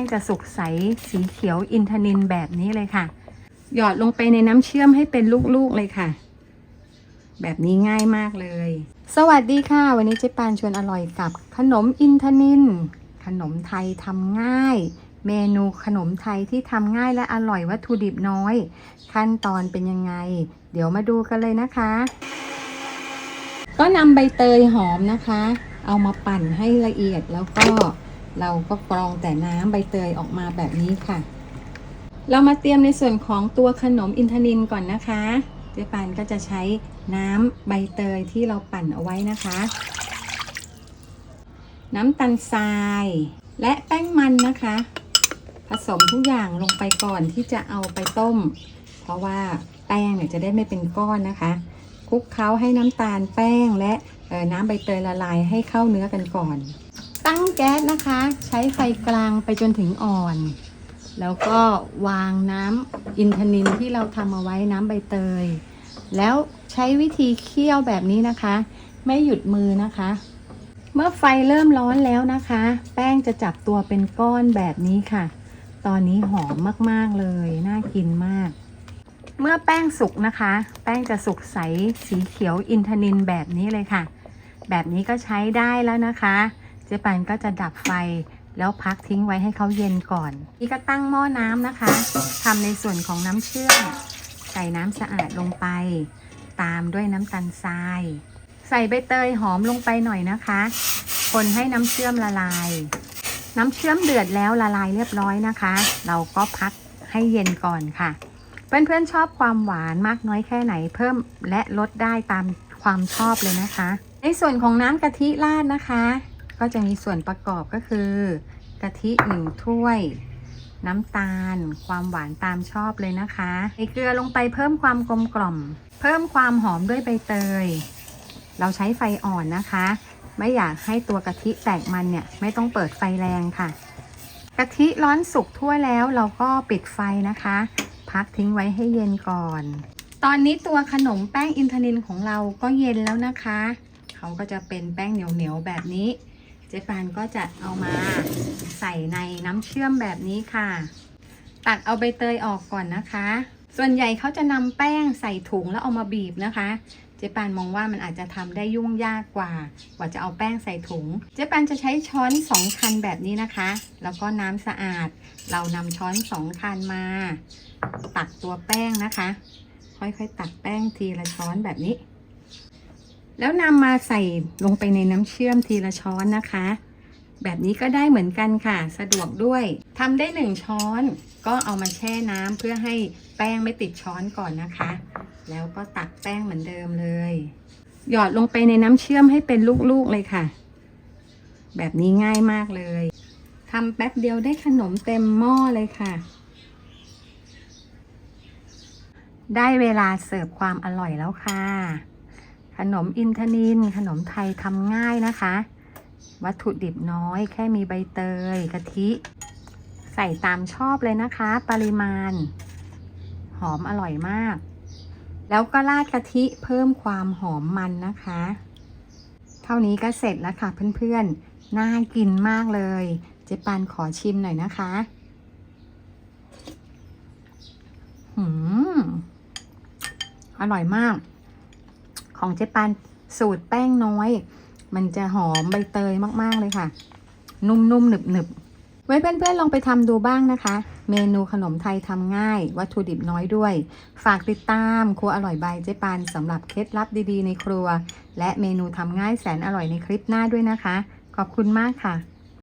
งจะสุกใสสีเขียวอินทนินแบบนี้เลยค่ะ หยอดลงไปในน้ำเชื่อมให้เป็นลูกๆเลยค่ะ แบบนี้ง่ายมากเลย สวัสดีค่ะ วันนี้เจ๊ปานชวนอร่อยกับขนมอินทนิน ขนมไทยทำง่าย เมนูขนมไทยที่ทำง่ายและอร่อยวัตถุดิบน้อย ขั้นตอนเป็นยังไง เดี๋ยวมาดูกันเลยนะคะ ก็นำใบเตยหอมนะคะ เอามาปั่นให้ละเอียดแล้วก็ เราก็กรองแต่น้ำใบเตยออกมาแบบนี้ค่ะ เรามาเตรียมในส่วนของตัวขนมอินทนินก่อนนะคะเจ๊ปานก็จะใช้น้ำใบเตยที่เราปั่นเอาไว้นะคะ น้ำตาลทราย และแป้งมันนะคะ ผสมทุกอย่างลงไปก่อนที่จะเอาไปต้ม เพราะว่าแป้งเนี่ยจะได้ไม่เป็นก้อนนะคะคลุกเคล้าให้น้ำตาลแป้งและน้ำใบเตยละลายให้เข้าเนื้อกันก่อน ตั้งแก๊สนะคะ ใช้ไฟกลางไปจนถึงอ่อน แล้วก็วางน้ำอินทนินที่เราทำเอาไว้น้ำใบเตย แล้วใช้วิธีเคี่ยวแบบนี้นะคะ ไม่หยุดมือนะคะ เมื่อไฟเริ่มร้อนแล้วนะคะ แป้งจะจับตัวเป็นก้อนแบบนี้ค่ะ ตอนนี้หอมมากๆเลย น่ากินมาก เมื่อแป้งสุกนะคะ แป้งจะสุกใสสีเขียวอินทนินแบบนี้เลยค่ะ แบบนี้ก็ใช้ได้แล้วนะคะ เจ๊ปันก็จะดับไฟแล้วพักทิ้งไว้ให้เขาเย็นก่อน นี่ก็ตั้งหม้อน้ำนะคะทำในส่วนของน้ำเชื่อม ใส่น้ำสะอาดลงไป ตามด้วยน้ำตาลทราย ใส่ใบเตยหอมลงไปหน่อยนะคะ คนให้น้ำเชื่อมละลาย น้ำเชื่อมเดือดแล้วละลายเรียบร้อยนะคะ เราก็พักให้เย็นก่อนค่ะ เพื่อนๆชอบความหวานมากน้อยแค่ไหนเพิ่มและลดได้ตามความชอบเลยนะคะ ในส่วนของน้ำกะทิราดนะคะ ก็จะมีส่วนประกอบก็คือกะทิหนึ่งถ้วย น้ำตาล ความหวานตามชอบเลยนะคะใส่เกลือลงไปเพิ่มความกลมกล่อม เพิ่มความหอมด้วยใบเตย เราใช้ไฟอ่อนนะคะ ไม่อยากให้ตัวกะทิแตกมันเนี่ย ไม่ต้องเปิดไฟแรงค่ะ กะทิร้อนสุกทั่วแล้วเราก็ปิดไฟนะคะ พักทิ้งไว้ให้เย็นก่อน ตอนนี้ตัวขนมแป้งอินทนินของเราก็เย็นแล้วนะคะ เขาก็จะเป็นแป้งเหนียวๆแบบนี้ เจ๊ปานก็จะเอามาใส่ในน้ำเชื่อมแบบนี้ค่ะ ตักเอาใบเตยออกก่อนนะคะ ส่วนใหญ่เขาจะนำแป้งใส่ถุงแล้วเอามาบีบนะคะ เจ๊ปานมองว่ามันอาจจะทำได้ยุ่งยากกว่า กว่าจะเอาแป้งใส่ถุง เจ๊ปานจะใช้ช้อนสองคันแบบนี้นะคะ แล้วก็น้ำสะอาด เรานำช้อนสองคันมา ตักตัวแป้งนะคะ ค่อยๆ ตักแป้งทีละช้อนแบบนี้ แล้วนำมาใส่ลงไปในน้ำเชื่อมทีละช้อนนะคะ แบบนี้ก็ได้เหมือนกันค่ะ สะดวกด้วยทำได้หนึ่งช้อน ก็เอามาแช่น้ำเพื่อให้แป้งไม่ติดช้อนก่อนนะคะ แล้วก็ตักแป้งเหมือนเดิมเลย หยอดลงไปในน้ำเชื่อมให้เป็นลูกๆเลยค่ะ แบบนี้ง่ายมากเลยทำแป๊บเดียวได้ขนมเต็มหม้อเลยค่ะ ได้เวลาเสิร์ฟความอร่อยแล้วค่ะ ขนมอินทนินขนมไทยทำง่ายนะคะ วัตถุดิบน้อย แค่มีใบเตยกะทิ ใส่ตามชอบเลยนะคะ ปริมาณ หอมอร่อยมาก แล้วก็ราดกะทิเพิ่มความหอมมันนะคะ เท่านี้ก็เสร็จแล้วค่ะเพื่อนๆ น่ากินมากเลย เจ๊ปานขอชิมหน่อยนะคะหืมอร่อยมาก ของเจ๊ปานสูตรแป้งน้อย มันจะหอมใบเตยมากๆเลยค่ะ นุ่มๆหนึบๆ ไว้เพื่อนๆลองไปทำดูบ้างนะคะ เมนูขนมไทยทำง่าย วัตถุดิบน้อยด้วย ฝากติดตามครัวอร่อยบายเจ๊ปานสำหรับเคล็ดลับดีๆในครัว และเมนูทำง่ายแสนอร่อยในคลิปหน้าด้วยนะคะ ขอบคุณมากค่ะ